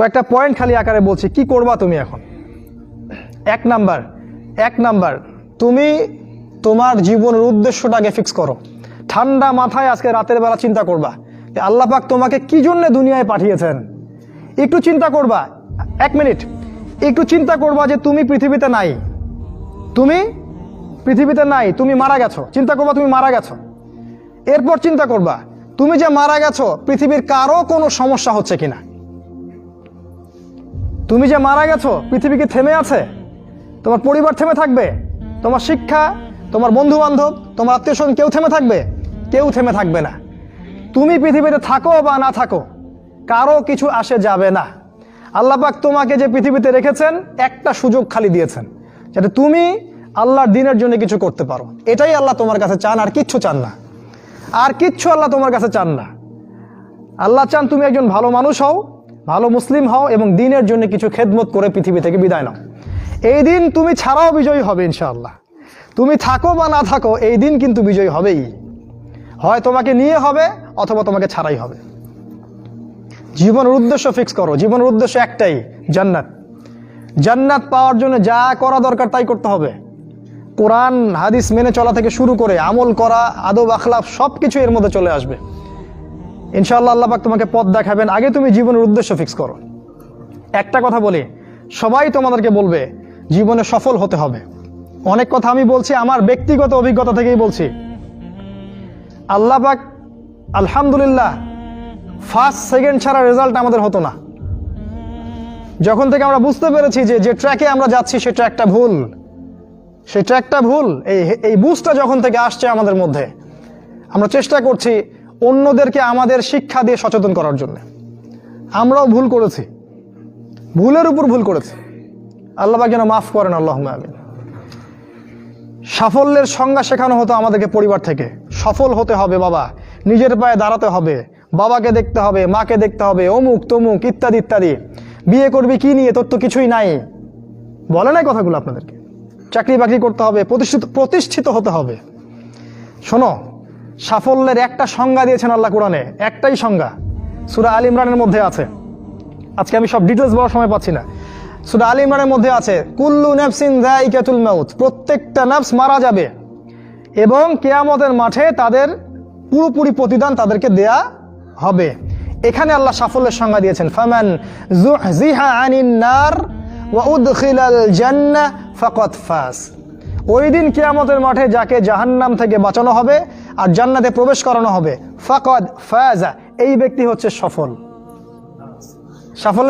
কয়েকটা পয়েন্ট খালি আকারে বলছি, কি করবা তুমি এখন? এক নাম্বার এক নাম্বার তুমি তোমার জীবনের উদ্দেশ্যটাকে ফিক্স করো। ঠান্ডা মাথায় আজকে রাতের বেলা চিন্তা করবা আল্লাহ পাক তোমাকে কি জন্য দুনিয়ায় পাঠিয়েছেন? একটু চিন্তা করবা, এক মিনিট একটু চিন্তা করবা যে তুমি পৃথিবীতে নাই। তুমি পৃথিবীতে নাই, তুমি মারা গেছো। চিন্তা করবা তুমি মারা গেছো। এরপর চিন্তা করবা, তুমি যে মারা গেছো, পৃথিবীর কারও কোনো সমস্যা হচ্ছে কিনা? তুমি যে মারা গেছো পৃথিবী কি থেমে আছে, তোমার পরিবার থেমে থাকবে, তোমার শিক্ষা, তোমার বন্ধু বান্ধব তোমার আত্মীয় স্বজন কেউ থেমে থাকবে? কেউ থেমে থাকবে না। তুমি পৃথিবীতে থাকো বা না থাকো, কারও কিছু আসে যাবে না। আল্লাহ পাক তোমাকে যে পৃথিবীতে রেখেছেন, একটা সুযোগ খালি দিয়েছেন, যাতে তুমি আল্লাহর দিনের জন্য কিছু করতে পারো। এটাই আল্লাহ তোমার কাছে চান, আর কিচ্ছু চান না। আর কিচ্ছু আল্লাহ তোমার কাছে চান না। আল্লাহ চান তুমি একজন ভালো মানুষ হও ভালো মুসলিম হও এবং দিনের জন্য কিছু খেদমত করে পৃথিবী থেকে বিদায় নাও। এই দিন তুমি ছাড়াও বিজয়ী হবে ইনশাআল্লাহ। তুমি থাকো বা না থাকো, এই দিন কিন্তু বিজয়ী হবেই। হয় তোমাকে নিয়ে হবে অথবা তোমাকে ছাড়াই হবে। জীবনের উদ্দেশ্য ফিক্স করো। জীবনের উদ্দেশ্য একটাই, জান্নাত। জান্নাত পাওয়ার জন্য যা করা দরকার তাই করতে হবে। কোরআন, হাদিস মেনে চলা থেকে শুরু করে আমল করা, আদব আখলাফ সব কিছু এর মধ্যে চলে আসবে। ইনশাআল্লাহ আল্লাহ পাক তোমাকে পথ দেখাবেন। আগে তুমি জীবনের উদ্দেশ্য ফিক্স করো। একটা কথা বলি, সবাই তোমাদেরকে বলবে, জীবনে সফল হতে হবে। অনেক কথা আমি বলছি, আমার ব্যক্তিগত অভিজ্ঞতা থেকেই বলছি। আল্লাহ পাক আলহামদুলিল্লাহ ফার্স্ট সেকেন্ড ছাড়া রেজাল্ট আমাদের হতো না। যখন থেকে আমরা বুঝতে পেরেছি যে যে ট্র্যাকে আমরা যাচ্ছি, সে ট্র্যাকটা ভুল। সেই ট্র্যাকটা ভুল। এই এই বুঝটা যখন থেকে আসছে আমাদের মধ্যে, আমরা চেষ্টা করছি অন্যদেরকে আমাদের শিক্ষা দিয়ে সচেতন করার জন্য। আমরাও ভুল করেছি। ভুলের উপর ভুল করেছি। আল্লাহ যেন মাফ করেন আল্লাহ আমিন। সাফল্যের সংজ্ঞা শেখানো হতো আমাদেরকে পরিবার থেকে। সফল হতে হবে বাবা, নিজের পায়ে দাঁড়াতে হবে, বাবাকে দেখতে হবে, মাকে দেখতে হবে, অমুক, তমুক, ইত্যাদি ইত্যাদি। বিয়ে করবি কি নিয়ে, তোর তো কিছুই নাই। বলে নাই কথাগুলো আপনাদেরকে। চাকরি বাকরি করতে হবে, প্রতিষ্ঠিত প্রতিষ্ঠিত হতে হবে। শোনো সাফল্যের একটা সংজ্ঞা দিয়েছেন আল্লাহ কোরআনে। একটাই সংজ্ঞা। সুরা আল ইমরানের মধ্যে আছে। আজকে আমি সব ডিটেলস বলার সময় পাচ্ছি না। সুরা আল ইমরানের মধ্যে আছে, কুল্লু নাফসিন যায়িকাতুল মাউত। প্রত্যেকটা নাফস মারা যাবে এবং কেয়ামতের মাঠে তাদের পুরোপুরি প্রতিদান তাদেরকে দেয়া হবে। এখানে আল্লাহ সাফল্যের সংজ্ঞা দিয়েছেন, ফামান জুহজিহা আনিন নার ওয়া উদখিলাল জান্নাহ ফাকাদ ফাস ওই দিন কেয়ামতের মাঠে যাকে জাহান্নাম থেকে বাঁচানো হবে আর জান্নাতে প্রবেশ করানো হবে, ফাকদ ফায়াজা এই ব্যক্তি হচ্ছে সফল। সাফল্য